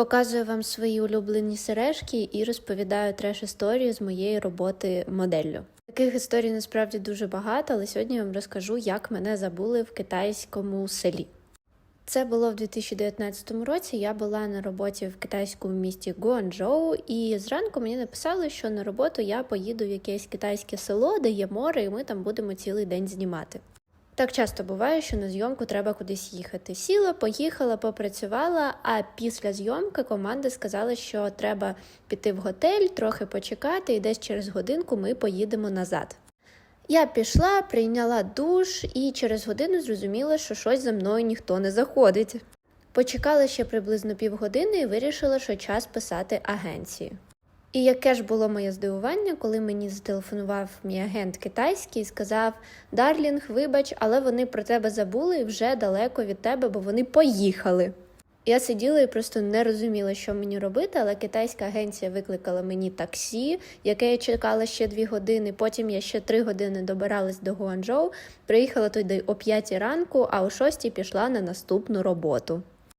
Показую вам свої улюблені сережки і розповідаю треш історію з моєї роботи моделлю. Таких історій насправді дуже багато, але сьогодні я вам розкажу, як мене забули в китайському селі. Це було в 2019 році. Я була на роботі в китайському місті Гуанчжоу, і зранку мені написали, що на роботу я поїду в якесь китайське село, де є море, і ми там будемо цілий день знімати. Так часто буває, що на зйомку треба кудись їхати. Сіла, поїхала, попрацювала. А після зйомки команда сказала, що треба піти в готель, трохи почекати, і десь через годинку ми поїдемо назад. Я пішла, прийняла душ і через годину зрозуміла, що щось за мною ніхто не заходить. Почекала ще приблизно півгодини і вирішила, що час писати агенції. І яке ж було моє здивування, коли мені зателефонував мій агент китайський і сказав: Дарлінг, вибач, але вони про тебе забули і вже далеко від тебе, бо вони поїхали. Я сиділа і просто не розуміла, що мені робити, але китайська агенція викликала мені таксі, яке я чекала ще дві години. Потім я ще три години добиралась до Гуанчжоу, приїхала туди о п'ятій ранку, а о шостій пішла на наступну роботу.